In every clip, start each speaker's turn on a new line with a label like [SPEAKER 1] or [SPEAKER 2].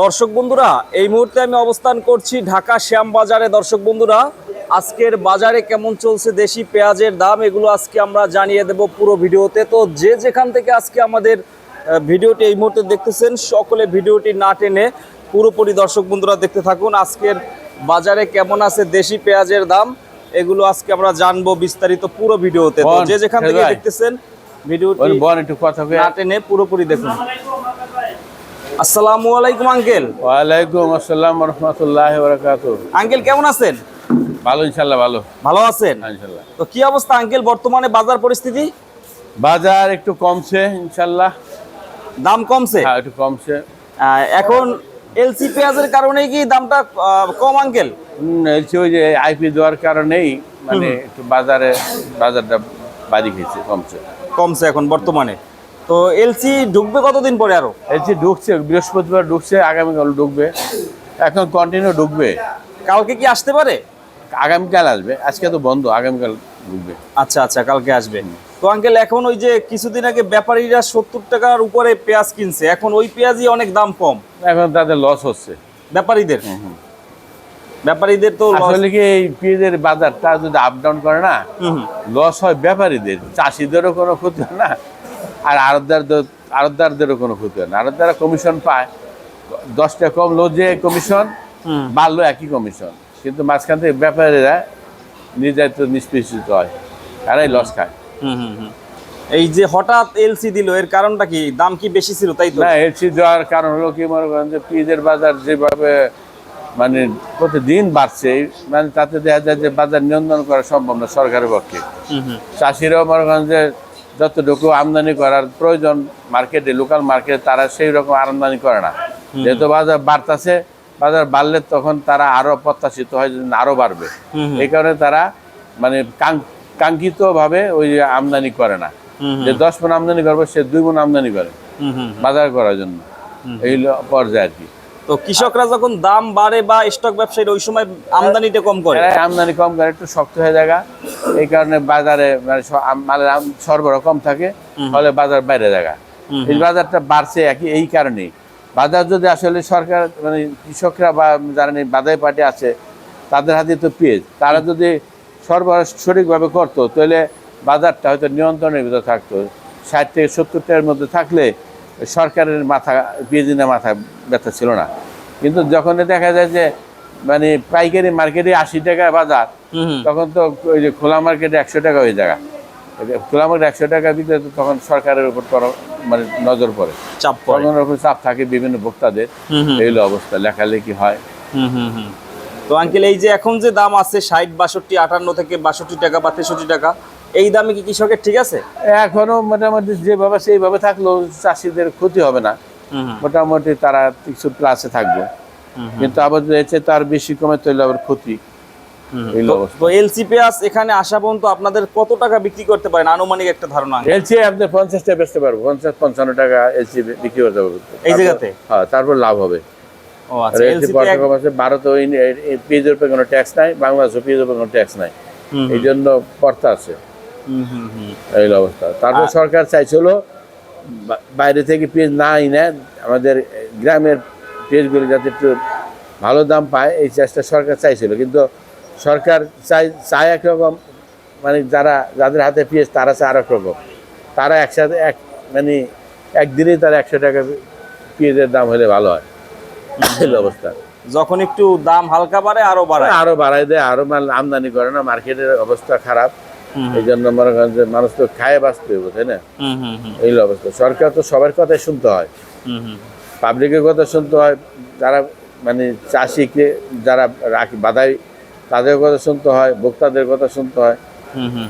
[SPEAKER 1] দর্শক বন্ধুরা এই মুহূর্তে আমি অবস্থান করছি ঢাকা শ্যাম বাজারে। দর্শক বন্ধুরা আজকের বাজারে কেমন চলছে দেশি পেঁয়াজের দাম এগুলো আজকে আমরা জানিয়ে দেব পুরো ভিডিওতে। তো যে যেখান থেকে আজকে আমাদের ভিডিওটি এই মুহূর্তে দেখতেছেন সকলে ভিডিওটি না টেনে পুরোপুরি দর্শক বন্ধুরা দেখতে থাকুন আজকের বাজারে কেমন আছে দেশি পেঁয়াজের দাম এগুলো আজকে আমরা জানব বিস্তারিত পুরো ভিডিওতে। তো যে যেখান থেকে দেখতেছেন ভিডিওটি না টেনে পুরোপুরি দেখুন। আসসালামু আলাইকুম আঙ্কেল।
[SPEAKER 2] ওয়ালাইকুম আসসালাম রহমতুল্লাহ বরকাত
[SPEAKER 1] আঙ্কেল কেমন আছেন?
[SPEAKER 2] ভালো ইনশাল্লাহ ভালো।
[SPEAKER 1] ভালো আছেন?
[SPEAKER 2] হ্যাঁ, ইনশাল্লাহ
[SPEAKER 1] তো কি অবস্থা আঙ্কেল বর্তমানে বাজার পরিস্থিতি?
[SPEAKER 2] বাজার একটু কমছে ইনশাল্লাহ
[SPEAKER 1] দাম কমছে?
[SPEAKER 2] হ্যাঁ একটু কমছে।
[SPEAKER 1] এখন এলসি পেঁয়াজের কারণে কি দামটা কম আঙ্কেল?
[SPEAKER 2] এলসি ওই যে আইপি দেওয়ার কারণেই মানে একটু বাজারে বাজারটা বাড়ি খেয়েছে কমছে।
[SPEAKER 1] কমছে এখন বর্তমানে। তো এলসি ঢুকবে কতদিন পরে আরও?
[SPEAKER 2] এলসি ঢুকছে বৃহস্পতিবার ঢুকছে আগামীকাল ঢুকবে। এখন কন্টিনিউ ঢুকবে।
[SPEAKER 1] কালকে কি আসতে পারে?
[SPEAKER 2] আগামীকাল আসবে। আজকে তো বন্ধ আগামীকাল ঢুকবে।
[SPEAKER 1] আচ্ছা আচ্ছা কালকে আসবে। তো আঙ্কেল এখন ওই যে কিছুদিন আগে ব্যাপারীরা সত্তর টাকার উপরে পেঁয়াজ কিনছে এখন ওই পেঁয়াজই অনেক দাম কম।
[SPEAKER 2] এখন তাদের লস হচ্ছে।
[SPEAKER 1] ব্যাপারীদের? ব্যাপারীদের তো
[SPEAKER 2] আসলে কি এই পেঁয়াজের বাজারটা যদি আপ ডাউন করে না। লস হয় ব্যাপারীদের চাষিদেরও কোনো ক্ষতি না। আর আড়তদারদের আড়তদারদেরও কোনো ক্ষতি হয় না। আড়তদারা কমিশন পায়। দশটা কমলো যে কমিশন। বাড়লো একই কমিশন কিন্তু মাঝখান থেকে ব্যাপারীরা নির্যাতিত নিষ্পেষিত হয়। তারাই লস খায়।
[SPEAKER 1] হুম হুম হুম। এই যে হঠাৎ এলসি দিল এর কারণটা কি? দাম কি বেশি ছিল তাই তো?
[SPEAKER 2] না এলসি দেওয়ার কারণ হলো কি মনে করেন যে পেঁয়াজের বাজার যেভাবে মানে প্রতিদিন বাড়ছে মানে তাতে দেখা যায় যে বাজার নিয়ন্ত্রণ করা সম্ভব না সরকারের পক্ষে। চাষিরাও মনে করেন যে যতটুকু আমদানি করার প্রয়োজন মার্কেটে লোকাল মার্কেটে তারা সেই রকম আমদানি করে না। যেহেতু বাজার বাড়তাছে বাজার বাড়লে তখন তারা আরও প্রত্যাশিত হয় যে আরও বাড়বে। এই কারণে তারা মানে কাঙ্ক্ষিত ভাবে ওই আমদানি করে না। যে দশ মন আমদানি করবে সে দুই মন আমদানি করে। বাজার করার জন্য। এই পর্যায়ে আর কি।
[SPEAKER 1] তো কৃষকরা যখন দাম বাড়ে বা স্টক ব্যবসায়ীরা ওই সময় আমদানিটা কম করে।
[SPEAKER 2] আমদানি কম করে একটু শক্ত হয়ে জায়গা এই কারণে বাজারে মানে মালের সরবরাহ কম থাকে ফলে বাজার বাইরে জায়গা এই বাজারটা বাড়ছে একই এই কারণে বাজার যদি আসলে সরকার মানে কৃষকরা বা যারা বাজার পার্টি আছে তাদের হাতে তো পেঁয়াজ। তারা যদি সরবরাহ সঠিকভাবে করতো তাহলে বাজারটা হয়তো নিয়ন্ত্রণের ভিতরে থাকতো। ষাট থেকে সত্তর টাকার মধ্যে থাকলে সরকারের মাথা পেঁয়াজিনের মাথা ব্যথা ছিল না কিন্তু যখন দেখা যায় যে মানে পাইকারি মার্কেটে আশি টাকা বাজার। তখন তো ওই যে খোলা মার্কেটে একশো টাকা হয়ে জায়গা খোলা মার্কেটে একশো টাকা বিক্রি তখন সরকারের উপর মানে নজর পড়ে
[SPEAKER 1] চাপ পড়ে
[SPEAKER 2] উপর চাপ থাকে বিভিন্ন ভোক্তাদের
[SPEAKER 1] হুম হুম।
[SPEAKER 2] এই অবস্থা লেখালেখি হয়
[SPEAKER 1] হুম হুম হুম। তো আঙ্কেল এই যে এখন যে দাম আছে ষাট বাষট্টি আটান্ন থেকে বাষট্টি টাকা বা তেষট্টি টাকা এই দামে কি কৃষকের ঠিক আছে?
[SPEAKER 2] এখনও মোটামুটি যেভাবে সেইভাবে থাকলেও চাষিদের ক্ষতি হবে না। মোটামুটি তারা কিছু প্লাসে থাকবে। কিন্তু আবার চেয়ে তার বেশি কমে আবার ক্ষতি।
[SPEAKER 1] তো- এলসি পেঁয়াজ এখানে আসা পর্যন্ত আপনাদের কত টাকা বিক্রি করতে পারেন? আনুমানিক একটা ধারণা
[SPEAKER 2] এলসি আপনি পঞ্চাশ টাকা বেচতে পারব। পঞ্চাশ পঞ্চান্ন টাকা এলসি বিক্রি করতে পারব
[SPEAKER 1] এই জায়গাতে?
[SPEAKER 2] হ্যাঁ তারপর লাভ হবে।
[SPEAKER 1] আচ্ছা
[SPEAKER 2] ভারত পেঁয়াজের উপরে কোনো ট্যাক্স নাই বাংলাদেশও পেঁয়াজের উপরে কোনো ট্যাক্স নাই। এই জন্য পর্তা আছে। এই অবস্থা। তারপর সরকার চাইছিল বাইরে থেকে পেঁয়াজ না এনে আমাদের গ্রামের পেঁয়াজগুলো যাতে একটু ভালো দাম পায় এই চেষ্টা সরকার চাইছিল। কিন্তু সরকার চাই চায় একরকম মানে যারা যাদের হাতে পেঁয়াজ তারা চায় আরেক রকম। তারা একসাথে এক মানে একদিনেই তারা একশো টাকা পেঁয়াজের দাম হলে ভালো হয়। এই অবস্থা।
[SPEAKER 1] যখন একটু দাম হালকা বাড়ে আরও বাড়ায়।
[SPEAKER 2] আরও বাড়াই দেয় আরও মাল আমদানি করে না মার্কেটের অবস্থা খারাপ। এই জন্য মনে করেন যে মানুষ তো খায় বাঁচতে হবে তাই না? এই অবস্থা। সরকার তো সবার কথাই শুনতে হয়। পাবলিকের কথা শুনতে হয় যারা মানে চাষিকে যারা রাখি বাধাই তাদের কথা শুনতে হয় ভোক্তাদের কথা শুনতে হয়।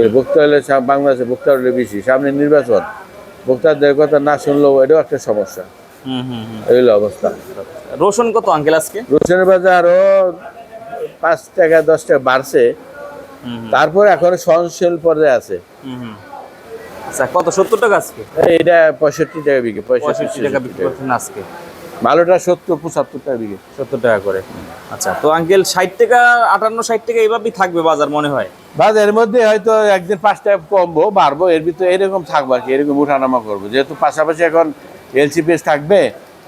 [SPEAKER 2] এই ভোক্তা হলে বাংলাদেশে ভোক্তা হলে বেশি। সামনে নির্বাচন ভোক্তাদের কথা না শুনলেও এটাও একটা সমস্যা। এই অবস্থা।
[SPEAKER 1] রসুন কত আঙ্কেল আজকে?
[SPEAKER 2] রসুনের বাজার আরও পাঁচ টাকা দশ টাকা বাড়ছে। তারপর এখন সহনশীল পর্যায়ে আছে।
[SPEAKER 1] আচ্ছা কত? সত্তর টাকা আজকে?
[SPEAKER 2] এটা পঁয়ষট্টি টাকা বিঘে
[SPEAKER 1] পঁয়ষট্টি টাকা বিক্রি করছেন আজকে?
[SPEAKER 2] ভালোটা সত্তর পঁচাত্তর টাকা বিঘে
[SPEAKER 1] সত্তর টাকা করে। আচ্ছা তো আঙ্কেল ষাট টাকা আটান্ন ষাট টাকা এইভাবেই থাকবে বাজার মনে হয়?
[SPEAKER 2] বাজারের মধ্যে হয়তো একদিন পাঁচ টাকা কমবো বাড়বো এর ভিতরে এরকম থাকব আর কি এরকম উঠানামা করব। যেহেতু পাশাপাশি এখন এলসি পেস থাকবে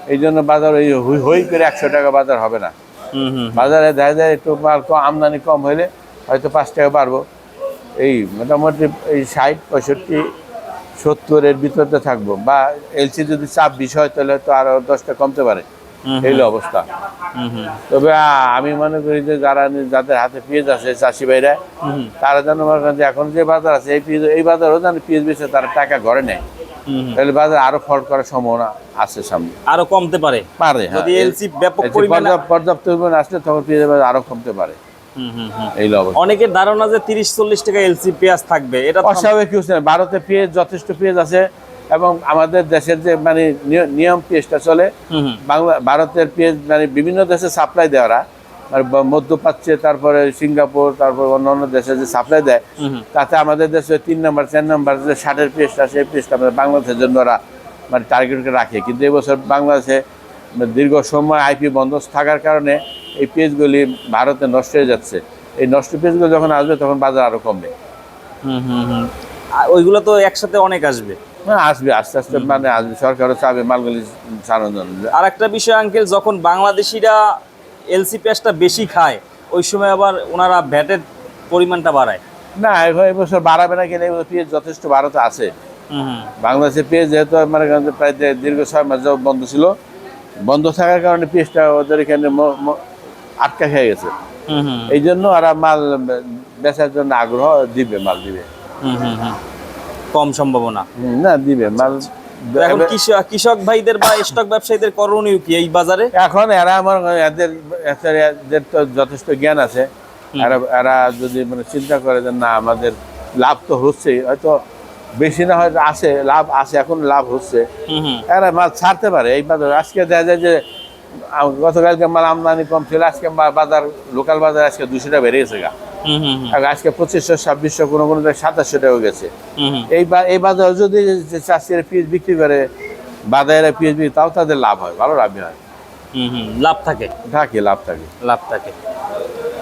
[SPEAKER 2] এই জন্য বাজার ওই হই- করে একশো টাকা বাজার হবে না।
[SPEAKER 1] হুম হুম
[SPEAKER 2] বাজারে দেখা যায় একটু আমদানি কম হলে হয়তো পাঁচ টাকা বাড়বো। এই মোটামুটি এই ষাট পঁয়ষট্টি সত্তরের ভিতরতে থাকব। বা এলসি যদি বিষ হয় তাহলে তো আরও দশটা কমতে পারে। এই অবস্থা। তবে আমি মনে করি যে যারা যাদের হাতে পেঁয়াজ আছে চাষি ভাইরা তারা যেন মনে করেন যে এখন যে বাজার আছে এই পেঁয়াজ এই বাজারও যেন পেঁয়াজ বেচে তারা টাকা ঘরে নেয়। তাহলে বাজার আরও ফল্ট করার সম্ভাবনা আছে সামনে।
[SPEAKER 1] আরও কমতে পারে?
[SPEAKER 2] পারে হ্যাঁ।
[SPEAKER 1] যদি এলসি ব্যাপক
[SPEAKER 2] পর্যাপ্ত পরিমাণ আসলে তখন পেঁয়াজের বাজার আরও কমতে পারে।
[SPEAKER 1] অনেকের ধারণা যে তিরিশ চল্লিশ টাকা এলসি পেঁয়াজ থাকবে এটা
[SPEAKER 2] অস্বাভাবিক কিছু না। ভারতে পেঁয়াজ যথেষ্ট পেঁয়াজ আছে এবং আমাদের দেশের যে মানে নিয়- নিয়ম পেঁয়াজটা চলে বাংলা ভারতের পেঁয়াজ মানে বিভিন্ন দেশে সাপ্লাই মানে মধ্যপ্রাচ্যে তারপরে সিঙ্গাপুর তারপর অন্য অন্য দেশে যে সাপ্লাই দেয়। তাতে আমাদের দেশে তিন নম্বর চার নম্বর যে ষাটের পেস্টটা সেই পেস্টটা আমাদের বাংলাদেশের জন্য ওরা মানে টার্গেটকে রাখে। কিন্তু এবছর বাংলাদেশে দীর্ঘ সময় আইপি বন্ধ থাকার কারণে এই পেজগুলি ভারতে নষ্ট হয়ে যাচ্ছে। এই নষ্ট পেজগুলো যখন আসবে তখন বাজার আরও কমবে।
[SPEAKER 1] হুম হুম হুম। ওইগুলো তো একসাথে অনেক আসবে।
[SPEAKER 2] হ্যাঁ আসবে আস্তে আস্তে মানে আসবে। সরকারও চাবে মালগুলি সারানোর জন্য।
[SPEAKER 1] আর একটা বিষয় আঙ্কেল যখন বাংলাদেশিরা এলসি পেঁয়াজটা বেশি খায় ওই সময় আবার ওনারা ভ্যাটের পরিমাণটা বাড়ায়।
[SPEAKER 2] না এবার এবছর বাড়াবে না কেন এবছর পেঁয়াজ যথেষ্ট ভারতে আছে। বাংলাদেশের পেঁয়াজ যেহেতু মানে প্রায় দীর্ঘ ছয় মাস বন্ধ ছিল বন্ধ থাকার কারণে পেঁয়াজটা ওদের এখানে আটকা খেয়ে গেছে। এই জন্য ওরা মাল বেচার জন্য আগ্রহ দিবে মাল দিবে।
[SPEAKER 1] কম সম্ভাবনা।
[SPEAKER 2] না দিবে। মাল
[SPEAKER 1] এখন কৃষক কৃষক ভাইদের বা স্টক ব্যবসায়ীদের করণীয় কি এই বাজারে?
[SPEAKER 2] এখন এরা আমার এদের এদের তো যথেষ্ট জ্ঞান আছে। এরা এরা যদি মানে চিন্তা করে যে না আমাদের লাভ তো হচ্ছে হয়তো বেশি না হয়তো আছে লাভ আছে এখন লাভ হচ্ছে। এরা মাল ছাড়তে পারে। এই বাজার আজকে দেখা যায় যে গতকালকে মাল আমদানি কম ছিল আজকে বাজার লোকাল বাজার আজকে দুশো টাকা বেড়ে গেছে গা। আজকে পঁচিশশো ছাব্বিশশো কোনো কোনো সাতাশশো টাকা গেছে। এই বা- এই বাজার যদি চাষিরা পিস বিক্রি করে বাজারে পিস বিক্রি তাও তাদের লাভ হয় ভালো লাভ হয়।
[SPEAKER 1] লাভ থাকে।
[SPEAKER 2] থাকে লাভ থাকে।
[SPEAKER 1] লাভ থাকে।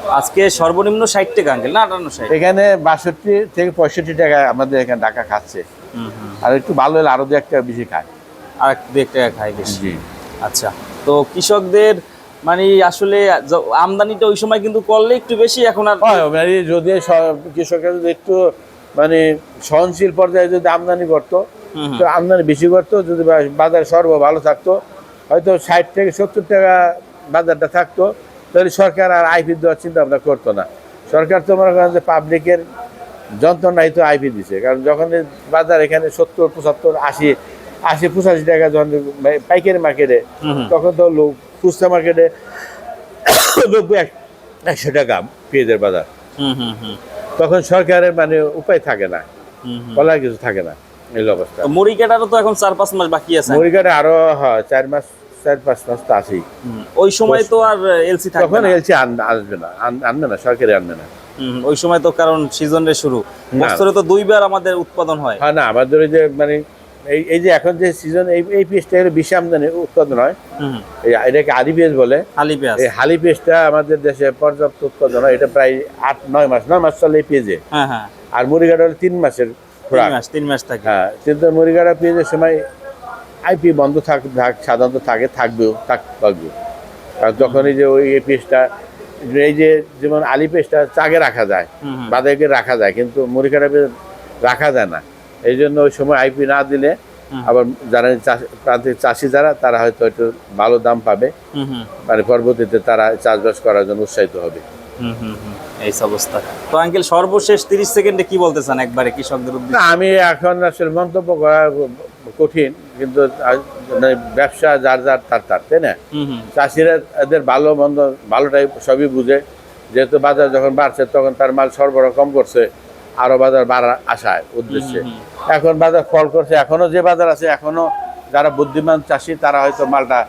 [SPEAKER 1] আজকে সর্বনিম্ন ষাট টাকা আঙ্কেল না আটান্ন ষাট?
[SPEAKER 2] এখানে বাষট্টি থেকে পঁয়ষট্টি টাকা আমাদের এখানে টাকা খাচ্ছে। আর একটু ভালো হলে আরও দু একটা বেশি খায়।
[SPEAKER 1] আর দু এক টাকা খাই বেশি আচ্ছা তো কৃষকদের মানে আসলে আমদানিটা ওই সময় কিন্তু করলে একটু বেশি এখন আর
[SPEAKER 2] মানে যদি কৃষকের যদি একটু মানে সহনশীল পর্যায়ে যদি আমদানি করতো। তো আমদানি বেশি করতো যদি বাজার সর্ব ভালো থাকতো হয়তো ষাট থেকে সত্তর টাকা বাজারটা থাকতো তাহলে সরকার আর আইপি দেওয়ার চিন্তা ভাবনা করতো না সরকার তো মনে করেন যে পাবলিকের যন্ত্রণাই তো আইপি দিছে কারণ যখন বাজার এখানে সত্তর পঁচাত্তর আশি আশি পঁচাশি টাকা যখন পাইকারি মার্কেটে। তখন তো লোক খুচরা মার্কেটে নব্বই একশো টাকা পেঁয়াজের বাজার। তখন সরকারের মানে উপায় থাকে না। বলার কিছু থাকে না এই অবস্থা।
[SPEAKER 1] মুড়ি কাটারও তো এখন চার পাঁচ মাস বাকি আছে।
[SPEAKER 2] মুড়িঘাটে আরও হয় চার মাস চার পাঁচ মাস তো আছেই।
[SPEAKER 1] ওই সময় তো আর এলসি থাকবে
[SPEAKER 2] তখন
[SPEAKER 1] না।
[SPEAKER 2] এলসি আসবে না আনবে না সরকারি আনবে না।
[SPEAKER 1] ওই সময় তো কারণ সিজনের শুরু। বছরে তো দুইবার আমাদের উৎপাদন হয়।
[SPEAKER 2] হয় না আমাদের ওই যে মানে এই এই যে এখন যে সিজন এই এই পেঁয়াজটা বেশি আমদানি উৎপাদন হয়। এটাকে আদি পেঁয়াজ বলে।
[SPEAKER 1] আলি পেঁয়াজ
[SPEAKER 2] এই হালি পেঁয়াজটা আমাদের দেশে পর্যাপ্ত উৎপাদন হয়। এটা প্রায় আট নয় মাস নয় মাস চলে এই পেঁয়াজে
[SPEAKER 1] হ্যাঁ হ্যাঁ।
[SPEAKER 2] আর মুড়িঘাট হলো তিন মাসের খোরাক।
[SPEAKER 1] তিন মাস থাকে।
[SPEAKER 2] হ্যাঁ কিন্তু মুড়িঘাটা পেঁয়াজের সময় আইপি বন্ধ থাক থাক সাধারণত থাকে থাকবেও থাক থাকবে। যখন এই যে ওই এই পেস্টটা এই যে যেমন আলি পেস্টটা চাগে রাখা যায়
[SPEAKER 1] হুম।
[SPEAKER 2] রাখা যায় কিন্তু মুড়িঘাটা পেঁয়াজ রাখা যায় না। এই জন্য ওই সময় আইপি না দিলে আবার যারা প্রান্তিক চাষি যারা তারা হয়তো একটু ভালো দাম পাবে। মানে পরবর্তীতে তারা চাষবাস করার জন্য উৎসাহিত হবে।
[SPEAKER 1] হুম হুম হুম। এই অবস্থা। তো আঙ্কেল সর্বশেষ তিরিশ সেকেন্ডে কি বলতে চান একবারে কৃষকদের
[SPEAKER 2] না
[SPEAKER 1] উদ্দেশ্যে
[SPEAKER 2] আমি এখন আসলে মন্তব্য করা কঠিন কিন্তু মানে ব্যবসা যার যার তার তার তাই না? চাষিরা এদের ভালো মন্দ ভালোটাই সবই বুঝে। যেহেতু বাজার যখন বাড়ছে তখন তার মাল সরবরাহ কম করছে। আরও বাজার বাড়ার আশায় উদ্দেশ্যে। এখন বাজার ফল করছে এখনও যে বাজার আছে এখনও যারা বুদ্ধিমান চাষি তারা হয়তো মালটা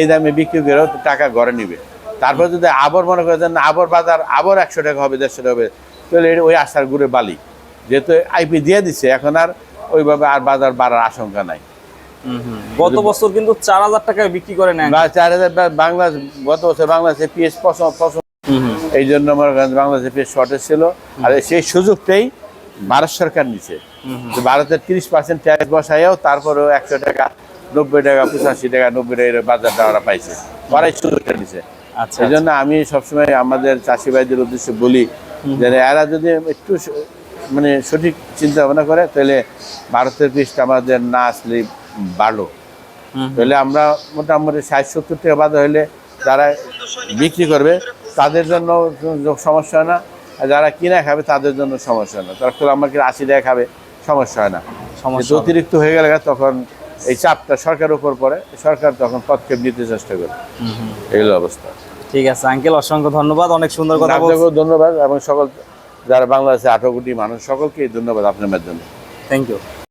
[SPEAKER 2] এই দামে বিক্রি করেও টাকা ঘরে নিবে। তারপর যদি আবার মনে করে না আবার বাজার আবার একশো টাকা হবে দেড়শো টাকা হবে তাহলে এটা ওই আশার গুড়ে বালি। যেহেতু আইপি দিয়ে দিছে এখন আর ওইভাবে আর বাজার বাড়ার আশঙ্কা নাই।
[SPEAKER 1] গত বছর কিন্তু চার হাজার টাকায় বিক্রি করে
[SPEAKER 2] বা চার হাজার বাংলাদেশ গত বছর বাংলাদেশে পিএস পছন্দ
[SPEAKER 1] হুম
[SPEAKER 2] এই জন্য আমার বাংলাদেশে পেঁয়াজ শর্টেজ ছিল। আর সেই সুযোগটাই ভারত সরকার নিছে। ভারতের তিরিশ পার্সেন্ট ট্যাক্স বসাইও তারপরেও একশো টাকা নব্বই টাকা পঁচাশি টাকা নব্বই টাকা বাজারটা ওরা পাইছে। ওরাই সুযোগটা নিছে।
[SPEAKER 1] আচ্ছা
[SPEAKER 2] এই জন্য আমি সবসময় আমাদের চাষি ভাইদের উদ্দেশ্যে বলি যে এরা যদি একটু মানে সঠিক চিন্তা ভাবনা করে তাহলে ভারতের পৃষ্ঠ আমাদের না আসলে ভালো তাহলে আমরা মোটামুটি ষাট সত্তর টাকা বাজার হলে তারা বিক্রি করবে। তাদের জন্য সমস্যা হয় না। আর যারা কিনা খাবে তাদের জন্য সমস্যা হয় না। তারপর আমাকে আশি টাকা খাবে সমস্যা হয় না।
[SPEAKER 1] সমস্যা
[SPEAKER 2] অতিরিক্ত হয়ে গেলে তখন এই চাপটা সরকারের উপর পড়ে। সরকার তখন পদক্ষেপ নিতে চেষ্টা করে। এগুলো অবস্থা।
[SPEAKER 1] ঠিক আছে আঙ্কেল অসংখ্য ধন্যবাদ। অনেক সুন্দর কথা
[SPEAKER 2] ধন্যবাদ এবং সকল যারা বাংলাদেশে আঠারো কোটি মানুষ সকলকে ধন্যবাদ আপনার মাধ্যমে।
[SPEAKER 1] Thank you